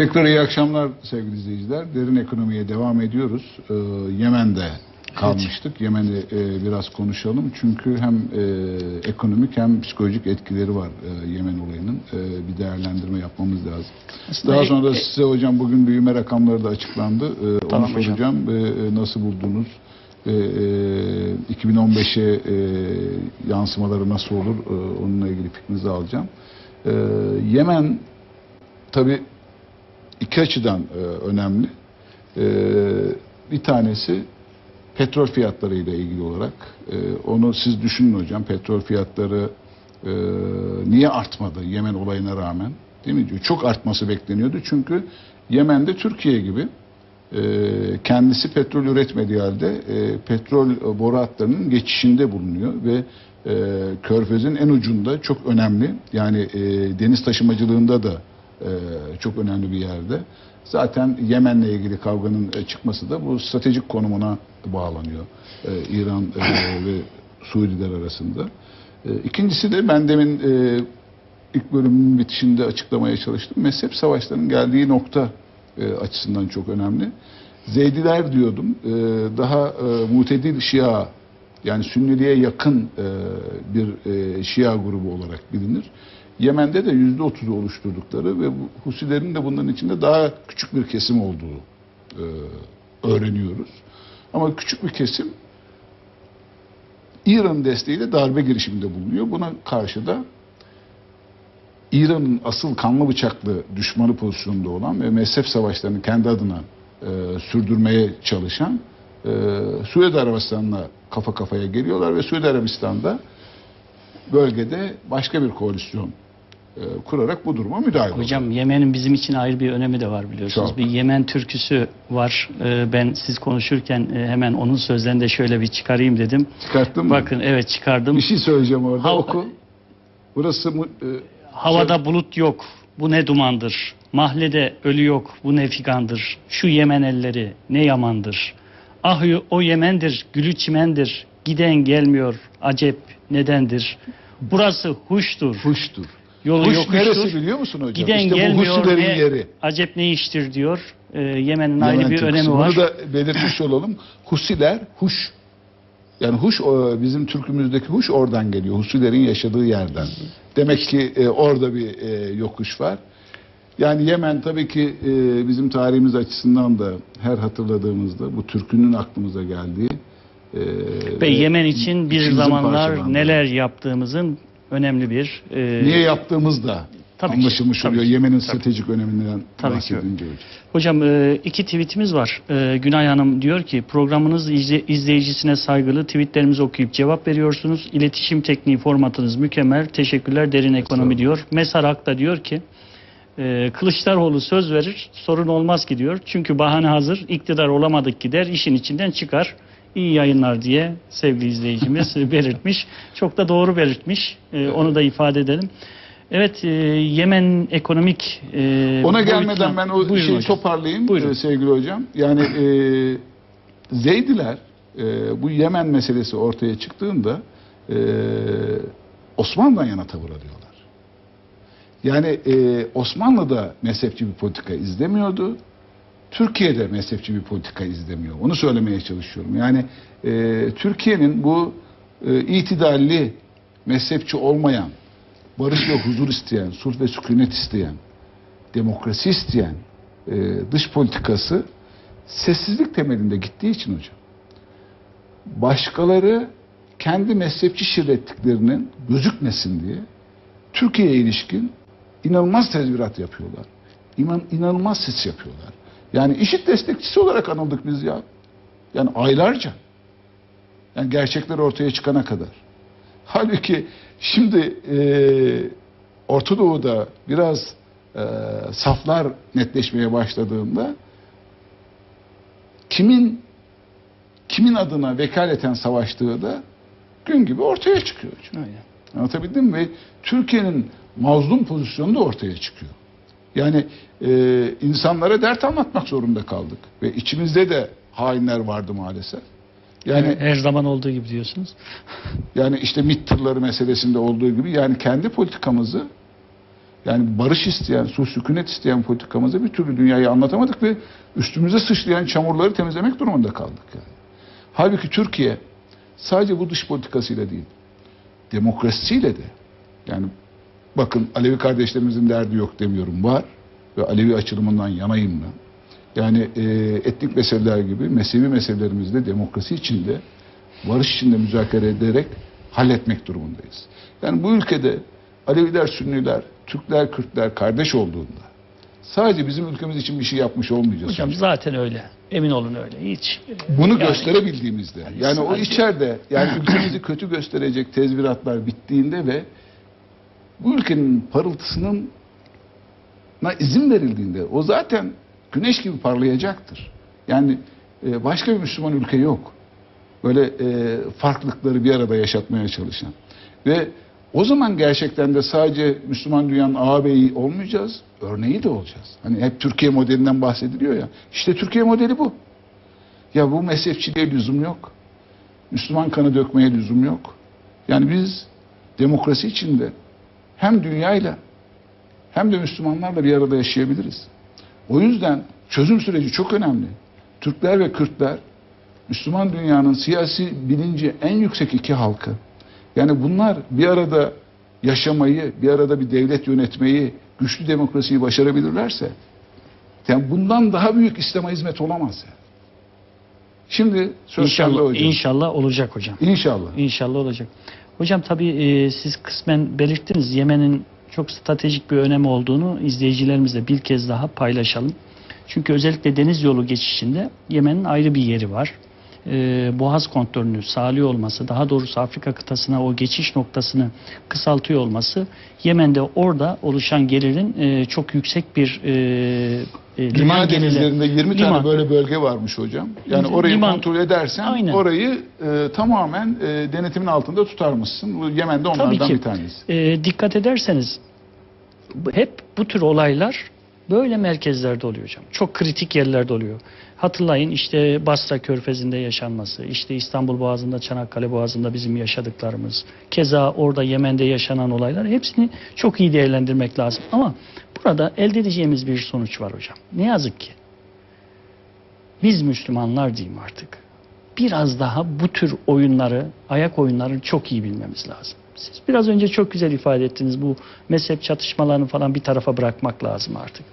Tekrar iyi akşamlar sevgili izleyiciler. Derin ekonomiye devam ediyoruz. Ee, Yemen'de kalmıştık. Yemen'i e, biraz konuşalım. Çünkü hem e, ekonomik hem psikolojik etkileri var e, Yemen olayının. E, bir değerlendirme yapmamız lazım. Aslında Daha ek- sonra da e- size hocam bugün büyüme rakamları da açıklandı. Ee, Tamam onu soracağım. Ee, e, nasıl buldunuz? Ee, e, 2015'e e, yansımaları nasıl olur? Ee, onunla ilgili fikrinizi alacağım. Ee, Yemen tabii iki açıdan e, önemli. E, bir tanesi petrol fiyatları ile ilgili olarak e, onu siz düşünün hocam petrol fiyatları e, niye artmadı Yemen olayına rağmen değil mi? Çok artması bekleniyordu çünkü Yemen'de Türkiye gibi e, kendisi petrol üretmediği halde e, petrol boru hatlarının geçişinde bulunuyor ve e, Körfez'in en ucunda çok önemli yani e, deniz taşımacılığında da e, çok önemli bir yerde. Zaten Yemen'le ilgili kavganın e, çıkması da bu stratejik konumuna bağlanıyor. E, İran e, ve Suudiler arasında. E, İkincisi de ben demin e, ilk bölümün bitişinde açıklamaya çalıştım. Mezhep savaşlarının geldiği nokta e, açısından çok önemli. Zeydiler diyordum. E, daha e, mutedil Şia yani Sünniliğe yakın e, bir e, Şia grubu olarak bilinir. Yemen'de de yüzde otuzu oluşturdukları ve Husilerin de bunların içinde daha küçük bir kesim olduğu e, öğreniyoruz. Ama küçük bir kesim İran desteğiyle darbe girişiminde bulunuyor. Buna karşı da İran'ın asıl kanlı bıçaklı düşmanı pozisyonunda olan ve mezhep savaşlarını kendi adına e, sürdürmeye çalışan e, Suudi Arabistan'la kafa kafaya geliyorlar ve Suudi Arabistan'da bölgede başka bir koalisyon kurarak bu duruma müdahale oluyor. Hocam Yemen'in bizim için ayrı bir önemi de var biliyorsunuz. Çok. Bir Yemen türküsü var. Ee, Ben siz konuşurken e, hemen onun sözlerini de şöyle bir çıkarayım dedim. Çıkarttın mı? Bakın evet çıkardım. Bir şey söyleyeceğim orada Hav- oku. Burası mu- e, Havada bulut yok. Bu ne dumandır. Mahlede ölü yok. Bu ne figandır. Şu Yemen elleri ne yamandır. Ah o Yemen'dir. Gülü çimendir. Giden gelmiyor. Acep nedendir. Burası huştur. Huştur. Yolu Huş yokuştur. neresi biliyor musun hocam? Giden işte bu gelmiyor Husilerin ne yeri. acep ne iştir diyor. Ee, Yemen'in ayrı Yemen bir Türküsü. önemi var. Bunu da belirtmiş olalım. Husiler, huş. Yani huş bizim Türkümüzdeki huş oradan geliyor. Husilerin yaşadığı yerden. Demek ki e, orada bir e, yokuş var. Yani Yemen tabii ki e, bizim tarihimiz açısından da her hatırladığımızda bu türkünün aklımıza geldiği e, Ve Yemen için bir zamanlar neler yaptığımızın önemli bir e, niye yaptığımız da Tabii ki, anlaşılmış tabii oluyor. ki, Yemen'in stratejik öneminden Tabii ki. bahsedince hocam. Hocam e, iki tweetimiz var. E, Günay Hanım diyor ki programınız izle- izleyicisine saygılı tweetlerimizi okuyup cevap veriyorsunuz. İletişim tekniği formatınız mükemmel. Teşekkürler derin ekonomi diyor. Mesar Ak da diyor ki e, Kılıçdaroğlu söz verir sorun olmaz ki diyor. Çünkü bahane hazır iktidar olamadık ki der işin içinden çıkar. İyi yayınlar diye sevgili izleyicimiz belirtmiş. Çok da doğru belirtmiş. E, onu da ifade edelim. Evet e, Yemen ekonomik e, Ona gelmeden ben o Buyurun şeyi hocam. toparlayayım Buyurun. e, sevgili hocam. Yani e, Zeydiler e, bu Yemen meselesi ortaya çıktığında e, Osmanlı'dan yana tavır alıyorlar. Yani e, Osmanlı da mezhepçi bir politika izlemiyordu. Türkiye'de mezhepçi bir politika izlemiyor. Onu söylemeye çalışıyorum. Yani e, Türkiye'nin bu e, itidalli, mezhepçi olmayan, barış ve huzur isteyen, sulh ve sükunet isteyen, demokrasi isteyen e, dış politikası sessizlik temelinde gittiği için hocam. Başkaları kendi mezhepçi şirretliklerinin gözükmesin diye Türkiye'ye ilişkin inanılmaz tezvirat yapıyorlar. İnan, inanılmaz sis yapıyorlar. Yani işit destekçisi olarak anıldık biz ya. Yani aylarca. Yani gerçekler ortaya çıkana kadar. Halbuki şimdi e, Orta Doğu'da biraz e, saflar netleşmeye başladığında kimin kimin adına vekaleten savaştığı da gün gibi ortaya çıkıyor. Aynen. Anlatabildim mi? Ve Türkiye'nin mazlum pozisyonu da ortaya çıkıyor. Yani e, insanlara dert anlatmak zorunda kaldık. Ve içimizde de hainler vardı maalesef. Yani her zaman olduğu gibi diyorsunuz. yani işte MİT tırları meselesinde olduğu gibi yani kendi politikamızı Yani barış isteyen, sulh sükunet isteyen politikamızda bir türlü dünyayı anlatamadık ve üstümüze sıçrayan çamurları temizlemek durumunda kaldık yani. Halbuki Türkiye sadece bu dış politikasıyla değil, demokrasisiyle de yani bakın Alevi kardeşlerimizin derdi yok demiyorum var ve Alevi açılımından yanayım ben. Yani e, etnik meseleler gibi mezhebi meselelerimizde de demokrasi içinde barış içinde müzakere ederek halletmek durumundayız. Yani bu ülkede Aleviler, Sünniler, Türkler, Kürtler kardeş olduğunda sadece bizim ülkemiz için bir şey yapmış olmayacağız. Hocam zaten öyle. Emin olun öyle. Hiç. Bunu Yani- gösterebildiğimizde yani o sadece- içeride yani ülkemizi kötü gösterecek tezviratlar bittiğinde ve bu ülkenin parıltısının izin verildiğinde o zaten güneş gibi parlayacaktır. Yani e, başka bir Müslüman ülke yok. Böyle e, farklılıkları bir arada yaşatmaya çalışan. Ve o zaman gerçekten de sadece Müslüman dünyanın ağabeyi olmayacağız, örneği de olacağız. Hani hep Türkiye modelinden bahsediliyor ya. İşte Türkiye modeli bu. Ya bu mezhepçiliğe lüzum yok. Müslüman kanı dökmeye lüzum yok. Yani biz demokrasi içinde hem dünyayla hem de Müslümanlarla bir arada yaşayabiliriz. O yüzden çözüm süreci çok önemli. Türkler ve Kürtler Müslüman dünyanın siyasi bilinci en yüksek iki halkı. Yani bunlar bir arada yaşamayı, bir arada bir devlet yönetmeyi, güçlü demokrasiyi başarabilirlerse yani bundan daha büyük İslam'a hizmet olamaz. Yani. Şimdi söz İnşallah, hocam. inşallah olacak hocam. İnşallah. İnşallah olacak. Hocam tabii e, siz kısmen belirttiniz Yemen'in çok stratejik bir önemi olduğunu izleyicilerimizle bir kez daha paylaşalım. Çünkü özellikle deniz yolu geçişinde Yemen'in ayrı bir yeri var. E, Boğaz kontrolünü sağlıyor olması, daha doğrusu Afrika kıtasına o geçiş noktasını kısaltıyor olması, Yemen'de orada oluşan gelirin e, çok yüksek bir e, e, liman denizlerinde 20 tane Liman. böyle bölge varmış hocam. Yani orayı Liman. kontrol edersen Aynen. orayı e, tamamen e, denetimin altında tutarmışsın. Bu Yemen'de onlardan Tabii ki. bir tanesi. E, dikkat ederseniz hep bu tür olaylar böyle merkezlerde oluyor hocam. Çok kritik yerlerde oluyor. Hatırlayın işte Basra Körfezi'nde yaşanması, işte İstanbul Boğazı'nda, Çanakkale Boğazı'nda bizim yaşadıklarımız, keza orada Yemen'de yaşanan olaylar hepsini çok iyi değerlendirmek lazım. Ama burada elde edeceğimiz bir sonuç var hocam. Ne yazık ki biz Müslümanlar diyeyim artık biraz daha bu tür oyunları, ayak oyunlarını çok iyi bilmemiz lazım. Siz biraz önce çok güzel ifade ettiniz. Bu mezhep çatışmalarını falan bir tarafa bırakmak lazım artık.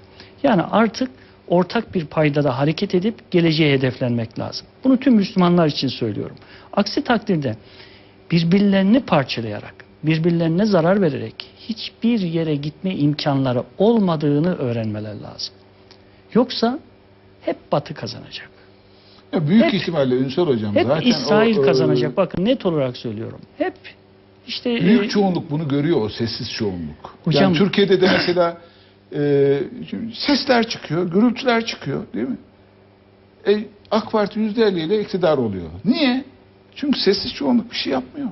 Yani artık ortak bir paydada hareket edip geleceğe hedeflenmek lazım. Bunu tüm Müslümanlar için söylüyorum. Aksi takdirde birbirlerini parçalayarak, birbirlerine zarar vererek hiçbir yere gitme imkanları olmadığını öğrenmeler lazım. Yoksa hep Batı kazanacak. Ya büyük Hep- ihtimalle Ünsal hocam Hep zaten İsrail o, e, kazanacak. Bakın net olarak söylüyorum. Hep işte Büyük e, çoğunluk bunu görüyor o sessiz çoğunluk. Hocam- yani Türkiye'de de mesela e, sesler çıkıyor, gürültüler çıkıyor değil mi? E, AK Parti %50 ile iktidar oluyor. Niye? Çünkü sessiz çoğunluk bir şey yapmıyor.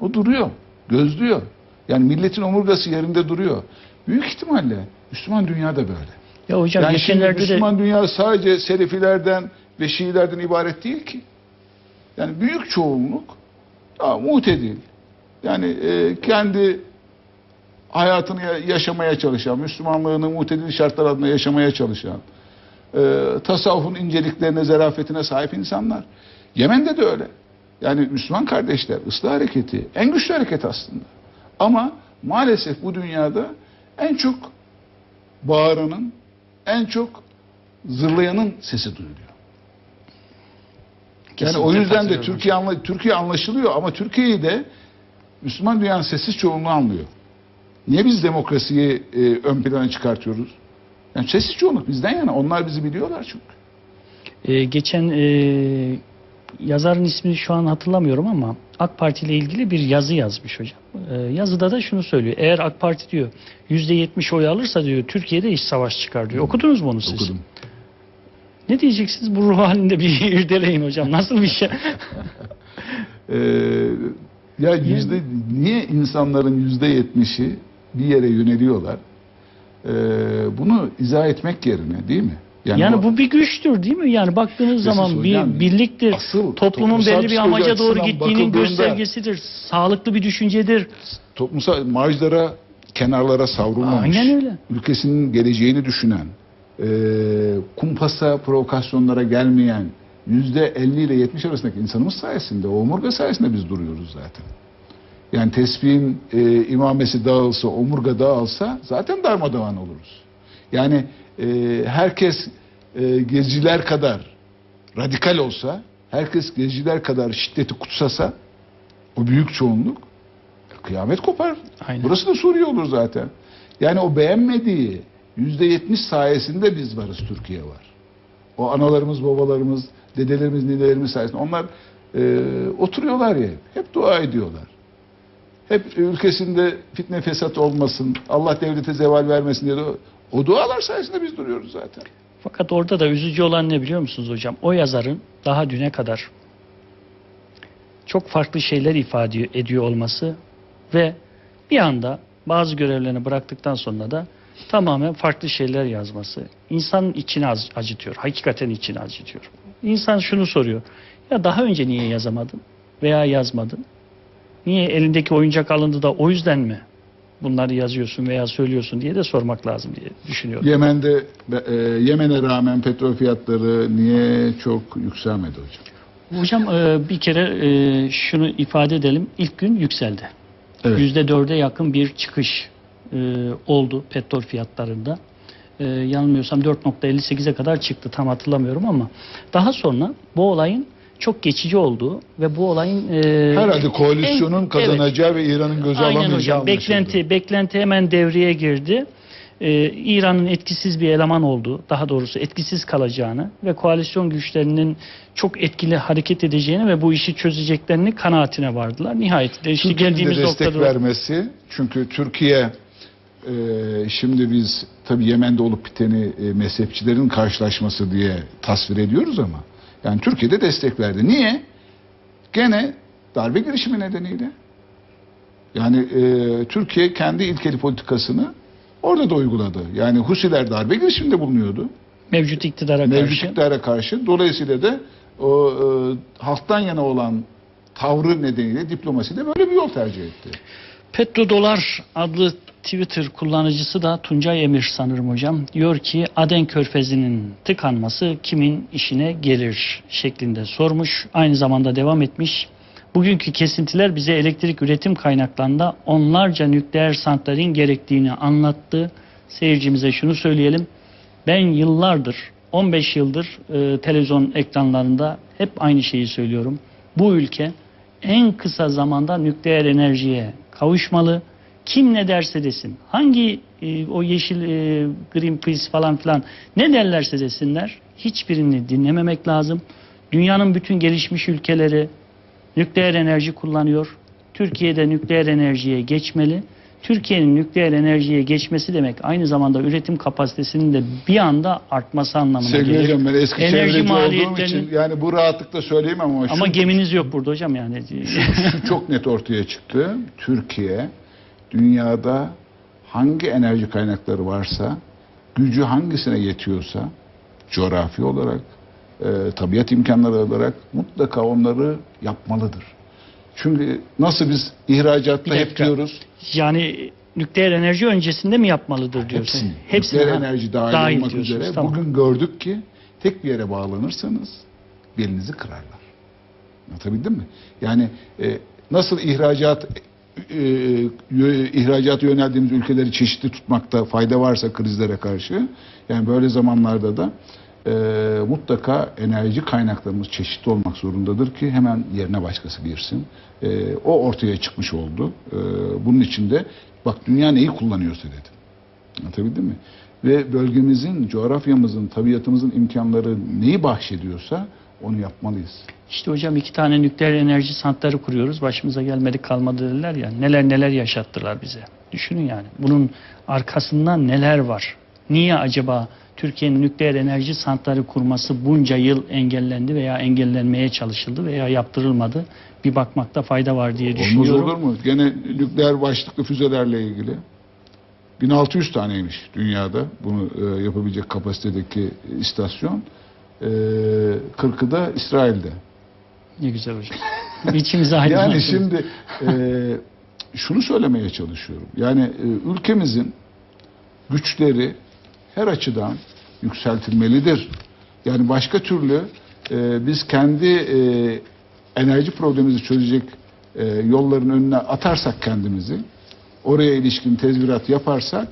O duruyor, gözlüyor. Yani milletin omurgası yerinde duruyor. Büyük ihtimalle Müslüman dünya da böyle. ya hocam yani geçenlerde de Müslüman dünya sadece Selefilerden ve Şiilerden ibaret değil ki. Yani büyük çoğunluk daha mutedil. Yani e, kendi hayatını ya- yaşamaya çalışan, Müslümanlığını mutedil şartlar altında yaşamaya çalışan, e, tasavvufun inceliklerine, zarafetine sahip insanlar. Yemen'de de öyle. Yani Müslüman kardeşler, ıslah hareketi en güçlü hareket aslında. Ama maalesef bu dünyada en çok bağıranın, en çok zırlayanın sesi duyuluyor. Yani Kesinlikle o yüzden de Türkiye anla, Türkiye anlaşılıyor ama Türkiye'yi de Müslüman dünyanın sessiz çoğunluğu anlıyor. Niye biz demokrasiyi e, ön plana çıkartıyoruz? Yani sessiz çoğunluk bizden yana. Onlar bizi biliyorlar çünkü. e, geçen e, yazarın ismini şu an hatırlamıyorum ama AK Parti ile ilgili bir yazı yazmış hocam. E, yazıda da şunu söylüyor. Eğer AK Parti diyor %70 oy alırsa diyor Türkiye'de iç savaş çıkar diyor. Okudunuz mu onu siz? Okudum. Ne diyeceksiniz? Bu ruh halinde bir irdeleyin hocam. Nasıl bir şey? Ee, ya yüzde niye insanların yüzde yetmişi bir yere yöneliyorlar? Ee, bunu izah etmek yerine değil mi? Yani, bu bir güçtür değil mi? Yani baktığınız zaman bir hocam, birliktir. asıl Toplumun belli bir amaca doğru gittiğinin göstergesidir. Sağlıklı bir düşüncedir. toplumsal marjlara kenarlara savrulmamış, Aynen öyle. ülkesinin geleceğini düşünen, e, kumpasa provokasyonlara gelmeyen yüzde 50 ile 70 arasındaki insanımız sayesinde, o omurga sayesinde biz duruyoruz zaten. Yani tesbihin e, imamesi dağılsa, omurga dağılsa zaten darmadağın oluruz. Yani e, herkes e, geziciler kadar radikal olsa, herkes geziciler kadar şiddeti kutsasa, o büyük çoğunluk kıyamet kopar. Aynen. Burası da Suriye olur zaten. Yani o beğenmediği yüzde yetmiş sayesinde biz varız, Türkiye var. O analarımız, babalarımız, dedelerimiz, ninelerimiz sayesinde onlar e, oturuyorlar ya, hep dua ediyorlar. Hep ülkesinde fitne fesat olmasın, Allah devlete zeval vermesin diye o, o dualar sayesinde biz duruyoruz zaten. Fakat orada da üzücü olan ne biliyor musunuz hocam? O yazarın daha düne kadar çok farklı şeyler ifade ediyor olması ve bir anda bazı görevlerini bıraktıktan sonra da tamamen farklı şeyler yazması insanın içini acıtıyor. Hakikaten içini acıtıyor. İnsan şunu soruyor. Ya daha önce niye yazamadın veya yazmadın? Niye elindeki oyuncak alındı da o yüzden mi bunları yazıyorsun veya söylüyorsun diye de sormak lazım diye düşünüyorum. Yemen'de e, Yemen'e rağmen petrol fiyatları niye çok yükselmedi hocam? Hocam e, bir kere e, şunu ifade edelim. İlk gün yükseldi. Evet. Yüzde dörde yakın bir çıkış e, oldu petrol fiyatlarında. E, yanılmıyorsam 4.58'e kadar çıktı tam hatırlamıyorum ama daha sonra bu olayın çok geçici olduğu ve bu olayın e, Herhalde koalisyonun en- kazanacağı ve İran'ın göze Aynen alamayacağı hocam. Beklenti, beklenti hemen devreye girdi. Ee, İran'ın etkisiz bir eleman olduğu, daha doğrusu etkisiz kalacağını ve koalisyon güçlerinin çok etkili hareket edeceğini ve bu işi çözeceklerini kanaatine vardılar. Nihayetinde işte Türkiye'nin de geldiğimiz destek noktada vermesi. Çünkü Türkiye e, şimdi biz tabi Yemen'de olup biteni e, mezhepçilerin karşılaşması diye tasvir ediyoruz ama yani Türkiye'de destek verdi. Niye? Gene darbe girişimi nedeniyle. Yani e, Türkiye kendi ilkeli politikasını orada da uyguladı. Yani Husiler darbe girişiminde bulunuyordu. mevcut iktidara Mevcut karşı. iktidara karşı. Dolayısıyla da o e, halktan yana olan tavrı nedeniyle diplomasiyle böyle bir yol tercih etti. Petrodolar adlı Twitter kullanıcısı da Tuncay Emir sanırım hocam. Diyor ki Aden Körfezi'nin tıkanması kimin işine gelir şeklinde sormuş. Aynı zamanda devam etmiş. Bugünkü kesintiler bize elektrik üretim kaynaklarında onlarca nükleer santralin gerektiğini anlattı. Seyircimize şunu söyleyelim. Ben yıllardır, 15 yıldır e, televizyon ekranlarında hep aynı şeyi söylüyorum. Bu ülke en kısa zamanda nükleer enerjiye kavuşmalı. Kim ne derse desin, hangi e, o yeşil e, Greenpeace falan filan ne derlerse desinler, hiçbirini dinlememek lazım. Dünyanın bütün gelişmiş ülkeleri nükleer enerji kullanıyor. Türkiye'de nükleer enerjiye geçmeli. Türkiye'nin nükleer enerjiye geçmesi demek aynı zamanda üretim kapasitesinin de bir anda artması anlamına Sevgili gelir. hocam ben eski Enerji çevreci olduğum için yani bu rahatlıkla söyleyemem ama, Ama şu, geminiz yok burada hocam yani. şu çok net ortaya çıktı. Türkiye dünyada hangi enerji kaynakları varsa gücü hangisine yetiyorsa coğrafi olarak e, tabiat imkanları olarak mutlaka onları yapmalıdır. Çünkü nasıl biz ihracatta hep diyoruz yani nükleer enerji öncesinde mi yapmalıdır diyorsun? hepsini, nükleer ha, enerji dahil, olmak diyorsunuz, üzere tamam. bugün gördük ki tek bir yere bağlanırsanız belinizi kırarlar. Anlatabildim mi? Yani e, nasıl ihracat e, ihracata yöneldiğimiz ülkeleri çeşitli tutmakta fayda varsa krizlere karşı yani böyle zamanlarda da e, mutlaka enerji kaynaklarımız çeşitli olmak zorundadır ki hemen yerine başkası girsin. E, o ortaya çıkmış oldu. E, bunun için de bak dünya neyi kullanıyorsa dedim. Anlatabildim mi? Ve bölgemizin, coğrafyamızın, tabiatımızın imkanları neyi bahşediyorsa onu yapmalıyız. İşte hocam iki tane nükleer enerji santrali kuruyoruz. Başımıza gelmedik kalmadı dediler ya. Neler neler yaşattılar bize. Düşünün yani. Bunun arkasında neler var? Niye acaba Türkiye'nin nükleer enerji santrali kurması bunca yıl engellendi veya engellenmeye çalışıldı veya yaptırılmadı? Bir bakmakta fayda var diye Olmaz düşünüyorum. olur mu? Gene nükleer başlıklı füzelerle ilgili. 1600 taneymiş dünyada bunu e, yapabilecek kapasitedeki istasyon. E, 40'ı da İsrail'de. Ne güzel hocam. İçimize aydınlattı. Yani şimdi e, şunu söylemeye çalışıyorum. Yani e, ülkemizin güçleri her açıdan yükseltilmelidir. Yani başka türlü e, biz kendi e, enerji problemimizi çözecek e, yolların önüne atarsak kendimizi, oraya ilişkin tezvirat yaparsak,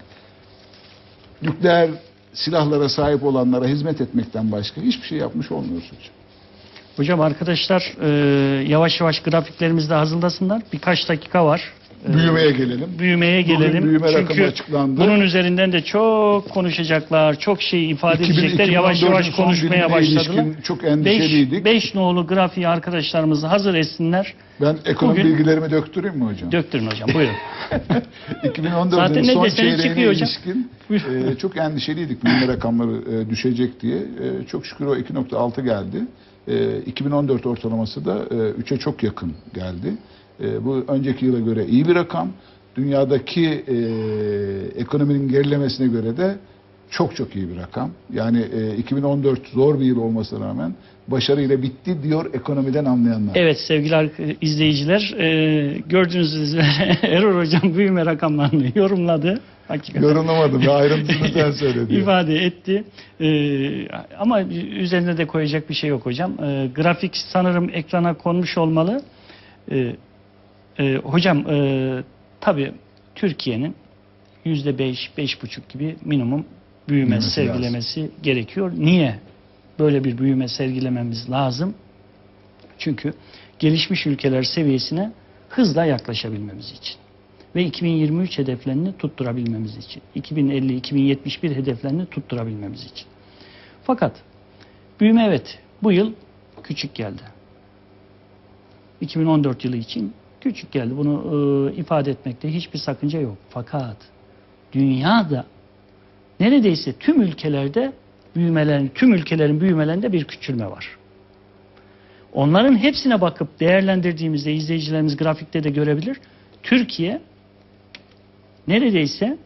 nükleer silahlara sahip olanlara hizmet etmekten başka hiçbir şey yapmış olmuyoruz hocam. Hocam arkadaşlar e, yavaş yavaş grafiklerimizi de hazırlasınlar. Birkaç dakika var. E, Büyümeye gelelim. büyümeye Bugün gelelim. büyüme rakamı Çünkü açıklandı. bunun üzerinden de çok konuşacaklar, çok şey ifade 2000 edecekler. Yavaş 2014'ün yavaş konuşmaya başladılar. Çok endişeliydik. 5 nolu grafiği arkadaşlarımız hazır etsinler. ben ekonomi Bugün- bilgilerimi döktüreyim mi hocam? Döktürün hocam buyurun. 2014'ün Zaten ne son çeyreğine ilişkin e, çok endişeliydik büyüme rakamları e, düşecek diye. E, çok şükür o 2.6 geldi. E, 2014 ortalaması da e, 3'e çok yakın geldi. E, bu önceki yıla göre iyi bir rakam. Dünyadaki e, ekonominin gerilemesine göre de çok çok iyi bir rakam. Yani e, 2014 zor bir yıl olmasına rağmen başarıyla bitti diyor ekonomiden anlayanlar. Evet sevgili ar- izleyiciler e, gördüğünüz üzere Erol Hocam büyüme rakamlarını yorumladı. Hakikaten. Yorumlamadım. ya, Ayrıntısını sen söyle diyor. ifade etti. Ee, ama üzerine de koyacak bir şey yok hocam. Ee, grafik sanırım ekrana konmuş olmalı. Ee, e, hocam e, tabii Türkiye'nin yüzde beş, beş buçuk gibi minimum büyüme Büyümesi sergilemesi gerekiyor. Niye böyle bir büyüme sergilememiz lazım? Çünkü gelişmiş ülkeler seviyesine hızla yaklaşabilmemiz için ve 2023 hedeflerini tutturabilmemiz için, 2050-2071 hedeflerini tutturabilmemiz için. Fakat büyüme evet bu yıl küçük geldi. 2014 yılı için küçük geldi. Bunu e, ifade etmekte hiçbir sakınca yok. Fakat dünyada neredeyse tüm ülkelerde büyümelerin, tüm ülkelerin büyümelerinde bir küçülme var. Onların hepsine bakıp değerlendirdiğimizde izleyicilerimiz grafikte de görebilir. Türkiye neredeyse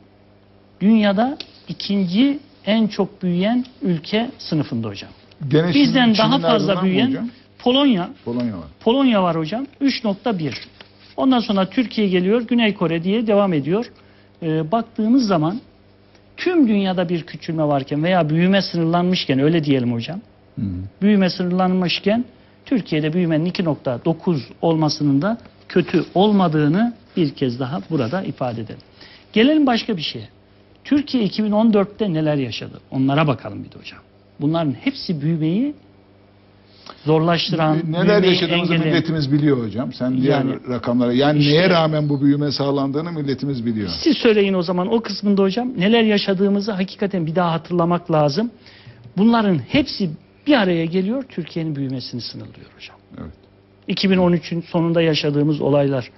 dünyada ikinci en çok büyüyen ülke sınıfında hocam. Gene Bizden daha fazla büyüyen? Polonya, Polonya var. Polonya var hocam 3.1. Ondan sonra Türkiye geliyor, Güney Kore diye devam ediyor. Ee, baktığımız zaman tüm dünyada bir küçülme varken veya büyüme sınırlanmışken öyle diyelim hocam. Hı. Büyüme sınırlanmışken Türkiye'de büyümenin 2.9 olmasının da kötü olmadığını bir kez daha burada ifade edelim. Gelelim başka bir şeye. Türkiye 2014'te neler yaşadı? Onlara bakalım bir de hocam. Bunların hepsi büyümeyi zorlaştıran, Neler yaşadığımızı engelleyen- milletimiz biliyor hocam. Sen diğer Yani- rakamlara yani İşte- neye rağmen bu büyüme sağlandığını milletimiz biliyor. Siz söyleyin o zaman o kısmında hocam neler yaşadığımızı hakikaten bir daha hatırlamak lazım. Bunların hepsi bir araya geliyor Türkiye'nin büyümesini sınırlıyor hocam. Evet. 2013'ün sonunda yaşadığımız olaylar,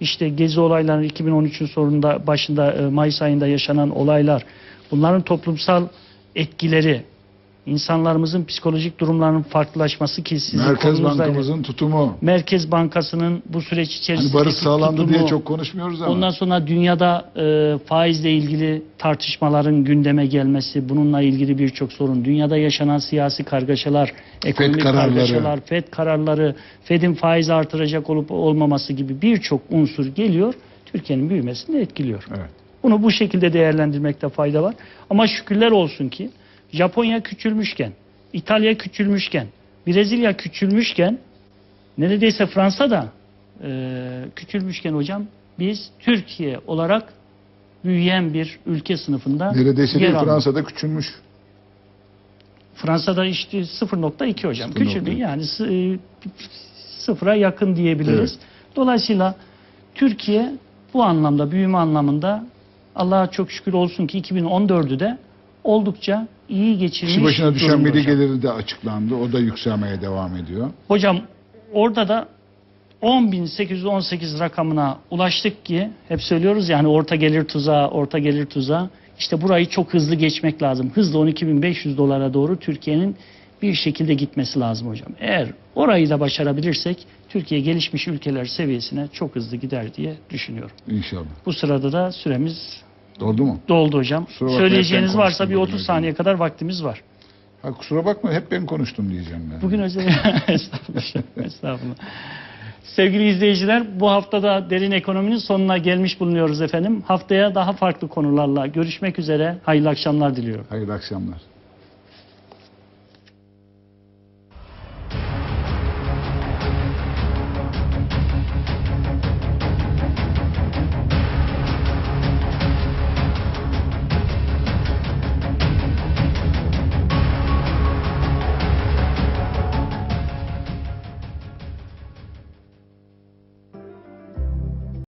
işte gezi olayları 2013'ün sonunda başında e, Mayıs ayında yaşanan olaylar, bunların toplumsal etkileri, insanlarımızın psikolojik durumlarının farklılaşması ki sizin Merkez Bankamızın tutumu. Merkez Bankası'nın bu süreç Hani içerisinde barış sağlandı diye çok konuşmuyoruz ama. Ondan sonra dünyada e, faizle ilgili tartışmaların gündeme gelmesi, bununla ilgili birçok sorun, dünyada yaşanan siyasi kargaşalar, ekonomik kararları. kargaşalar, FED kararları, FED'in faiz artıracak olup olmaması gibi birçok unsur geliyor, Türkiye'nin büyümesini etkiliyor. Evet. Bunu bu şekilde değerlendirmekte fayda var. Ama şükürler olsun ki Japonya küçülmüşken, İtalya küçülmüşken, Brezilya küçülmüşken, neredeyse Fransa da e, küçülmüşken hocam biz Türkiye olarak büyüyen bir ülke sınıfında Neredeyse yer. Fransa'da küçülmüş. Fransa'da işte 0.2 hocam. 0.2. Küçüldü yani e, sıfıra yakın diyebiliriz. Dolayısıyla Türkiye bu anlamda büyüme anlamında Allah'a çok şükür olsun ki 2014'ü de oldukça iyi geçirmiş. Kişi başına düşen durumda milli hocam. geliri de açıklandı. O da yükselmeye devam ediyor. Hocam orada da 10.818 rakamına ulaştık ki hep söylüyoruz yani orta gelir tuzağı, orta gelir tuzağı. İşte burayı çok hızlı geçmek lazım. Hızlı 12.500 dolara doğru Türkiye'nin bir şekilde gitmesi lazım hocam. Eğer orayı da başarabilirsek Türkiye gelişmiş ülkeler seviyesine çok hızlı gider diye düşünüyorum. İnşallah. Bu sırada da süremiz Oldu mu? doldu hocam. Kusura bakma, Söyleyeceğiniz ben varsa bir konuştum 30 bugün. saniye kadar vaktimiz var. Ha, kusura bakma hep ben konuştum diyeceğim ben. Bugün özel estağfurullah. estağfurullah. Sevgili izleyiciler bu haftada derin ekonominin sonuna gelmiş bulunuyoruz efendim. Haftaya daha farklı konularla görüşmek üzere. Hayırlı akşamlar diliyorum. Hayırlı akşamlar.